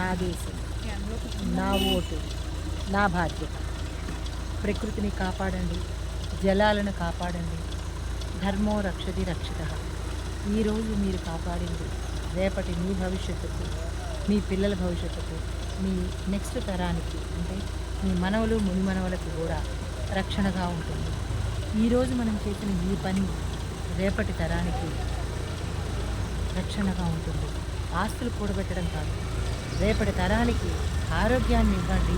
నా దేశం నా ఓటు నా బాధ్యత. ప్రకృతిని కాపాడండి జలాలను కాపాడండి ధర్మో రక్షతి రక్షిత. ఈరోజు మీరు కాపాడింది రేపటి మీ భవిష్యత్తుకు మీ పిల్లల భవిష్యత్తుకు మీ నెక్స్ట్ తరానికి అంటే మీ మనవలు మునిమనవలకు కూడా రక్షణగా ఉంటుంది. ఈరోజు మనం చేసిన ఈ పని రేపటి తరానికి రక్షణగా ఉంటుంది. ఆస్తులు కూడబెట్టడం కాదు రేపటి తరానికి ఆరోగ్యాన్ని ఇవ్వండి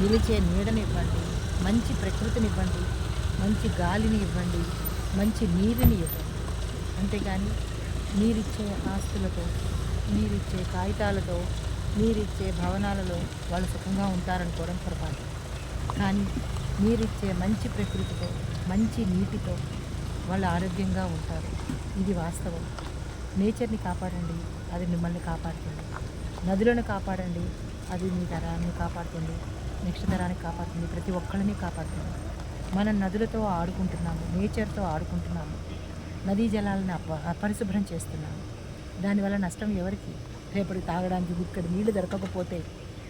నిలిచే నీడని ఇవ్వండి మంచి ప్రకృతిని ఇవ్వండి మంచి గాలిని ఇవ్వండి మంచి నీరుని ఇవ్వండి అంతేగాని మీరిచ్చే ఆస్తులతో మీరిచ్చే కాగితాలతో మీరిచ్చే భవనాలలో వాళ్ళు సుఖంగా ఉంటారనుకోవడం పొరపాటు. కానీ మీరిచ్చే మంచి ప్రకృతితో మంచి నీటితో వాళ్ళు ఆరోగ్యంగా ఉంటారు. ఇది వాస్తవం. నేచర్ని కాపాడండి అది మిమ్మల్ని కాపాడుతుంది. నదులను కాపాడండి అది మీ తరాన్ని కాపాడుతుంది నెక్స్ట్ తరానికి కాపాడుతుంది ప్రతి ఒక్కళ్ళని కాపాడుతుంది. మనం నదులతో ఆడుకుంటున్నాము నేచర్తో ఆడుకుంటున్నాము నదీ జలాలను అప అపరిశుభ్రం చేస్తున్నాము. దానివల్ల నష్టం ఎవరికి? రేపటి తాగడానికి ఇక్కడ నీళ్ళు దొరకకపోతే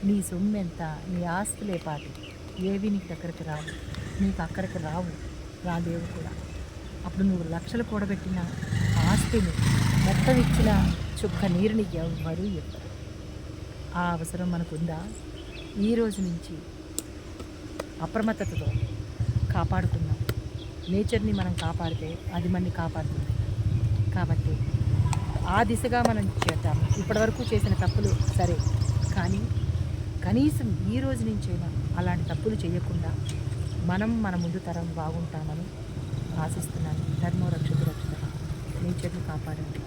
నీ సొమ్ము ఎంత నీ ఆస్తులే పాటి. ఏవి నీకు దగ్గరికి రావు నీకు అక్కడికి రావు రాదేవి కూడా. అప్పుడు నువ్వు లక్షలు కూడబెట్టిన ఆస్తిని మొత్తం ఇచ్చిన చుక్క నీరుని ఎవ్వరు ఇవ్వరు. ఆ అవసరం మనకుందా? ఈ రోజు నుంచి అప్రమత్తతతో కాపాడుకుందాం. నేచర్ని మనం కాపాడితే అది మనని కాపాడుతుంది. కాబట్టి ఆ దిశగా మనం చేద్దాం. ఇప్పటివరకు చేసిన తప్పులు సరే కానీ కనీసం ఈ రోజు నుంచైనా అలాంటి తప్పులు చేయకుండా మనం మన ముందు తరం బాగుంటామని ఆశిస్తున్నాను. ధర్మో రక్షిత రక్షిత నేచర్ని కాపాడండి.